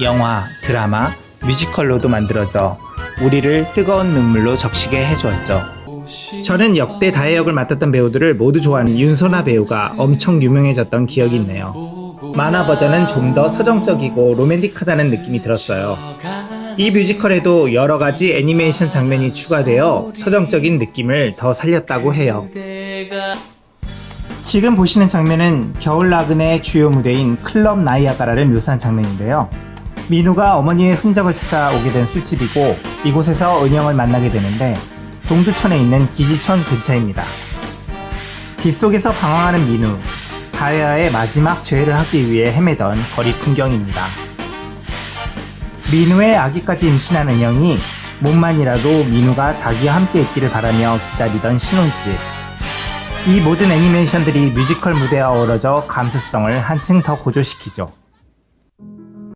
영화, 드라마, 뮤지컬로도 만들어져 우리를 뜨거운 눈물로 적시게 해주었죠. 저는 역대 다혜 역을 맡았던 배우들을 모두 좋아하는 윤소나 배우가 엄청 유명해졌던 기억이 있네요. 만화 버전은 좀 더 서정적이고 로맨틱하다는 느낌이 들었어요. 이 뮤지컬에도 여러 가지 애니메이션 장면이 추가되어 서정적인 느낌을 더 살렸다고 해요. 지금 보시는 장면은 겨울 나그네의 주요 무대인 클럽 나이아가라를 묘사한 장면인데요. 민우가 어머니의 흔적을 찾아오게 된 술집이고 이곳에서 은영을 만나게 되는데 동두천에 있는 기지천 근처입니다. 빗속에서 방황하는 민우, 다혜아의 마지막 죄를 하기 위해 헤매던 거리 풍경입니다. 민우의 아기까지 임신한 은영이 몸만이라도 민우가 자기와 함께 있기를 바라며 기다리던 신혼집. 이 모든 애니메이션들이 뮤지컬 무대와 어우러져 감수성을 한층 더 고조시키죠.